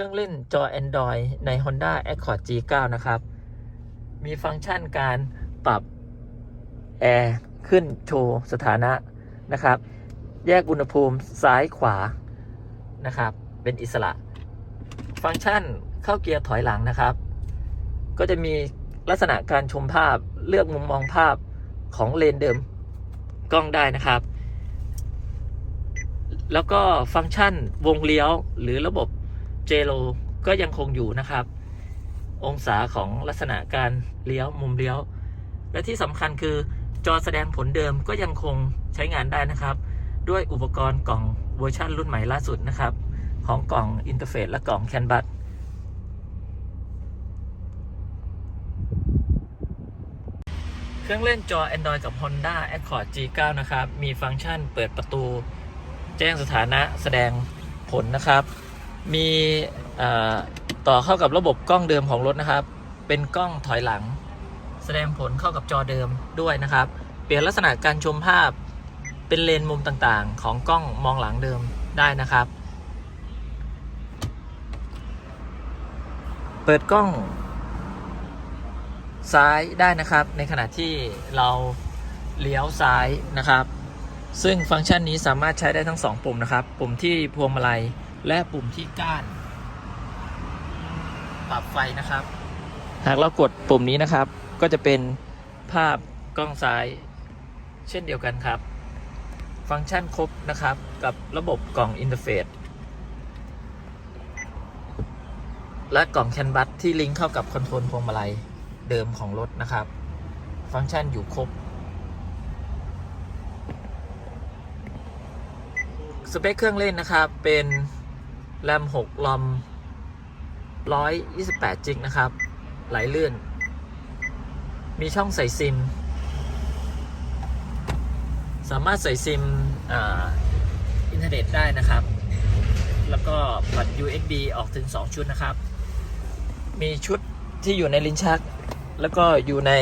ครื่องเล่นจอ Android ใน Honda Accord G9 นะครับ มีฟังก์ชันการปรับแอร์ขึ้นโชว์สถานะนะครับ แยกอุณหภูมิซ้ายขวานะครับ เป็นอิสระ ฟังก์ชันเข้าเกียร์ถอยหลังนะครับ ก็จะมีลักษณะการชมภาพเลือกมุมมองภาพของเลนเดิมกล้องได้นะครับ แล้วก็ฟังก์ชันวงเลี้ยวหรือระบบ เจโ o ก็ยังคงอยู่นะครับ องศาของลักษณะการเลี้ยวมุมเลี้ยว และที่สำคัญคือจอแสดงผลเดิมก็ยังคงใช้งานได้นะครับ ด้วยอุปกรณ์กล่องเวอร์ชันรุ่นใหม่ล่าสุดนะครับ ของกล่องอินเทอร์เฟซและกล่องแคนบัสเครื่องเล่นจอ Android กับ Honda Accord G9 นะครับ มีฟังก์ชันเปิดประตู แจ้งสถานะแสดงผลนะครับ มีต่อเข้ากับระบบกล้องเดิมของรถนะครับ เป็นกล้องถอยหลัง แสดงผลเข้ากับจอเดิมด้วยนะครับ เปลี่ยนลักษณะการชมภาพเป็นเลนมุมต่างๆ ของกล้องมองหลังเดิมได้นะครับ เปิดกล้อง ซ้ายได้นะครับ ในขณะที่เราเลี้ยวซ้ายนะครับ ซึ่งฟังก์ชันนี้สามารถใช้ได้ทั้ง 2 ปุ่มนะครับ ปุ่มที่พวงมาลัย และปุ่มที่ก้าน ปรับไฟนะครับ หากเรากดปุ่มนี้นะครับ ก็จะเป็นภาพกล้องซ้าย เช่นเดียวกันครับ ฟังก์ชันครบนะครับกับระบบกล่องอินเทอร์เฟซและกล่องแคนบัสที่ลิงก์เข้ากับคอนโทรลพวงมาลัยเดิมของรถนะครับ ฟังก์ชันอยู่ครบ สเปคเครื่องเล่นนะครับเป็น แรม6ลอม128จิกนะครับ ไหลลื่นมีช่องใส่ซิม สามารถใส่ซิมอ่าอินเทอร์เน็ตได้นะครับ แล้วก็บัตร USB ออกถึง 2 ชุดนะครับ มีชุดที่อยู่ในลิ้นชัก แล้วก็อยู่ใน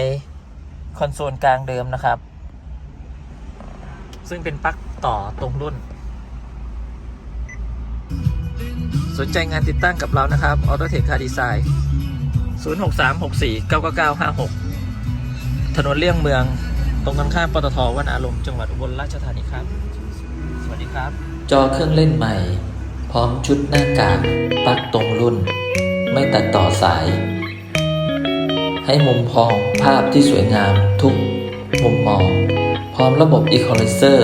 คอนโซลกลางเดิมนะครับ ซึ่งเป็นปลั๊กต่อตรงรุ่น สนใจงานติดตั้งกับเรานะครับ Autotech Car Design 0636495556 ถนนเลี่ยงเมือง ตรงกันข้ามปตทวันอารมณ์จังหวัดอุบลราชธานีครับ สวัสดีครับ จอเครื่องเล่นใหม่ พร้อมชุดหน้ากากปักตรงรุ่น ไม่ตัดต่อสาย ให้มุมพองภาพที่สวยงามทุกมุมมอง พร้อมระบบ Equalizer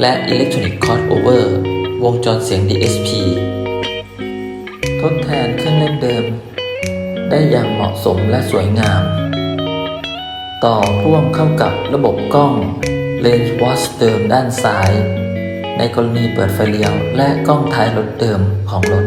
และ Electronic Crossover วงจรเสียง DSP ทดแทนเครื่องเล่นเดิม ได้อย่างเหมาะสมและสวยงาม ต่อพ่วงเข้ากับระบบกล้องเลนส์วอชเดิมด้านซ้าย ในกรณีเปิดไฟเลี้ยวและกล้องท้ายรถเดิมของรถ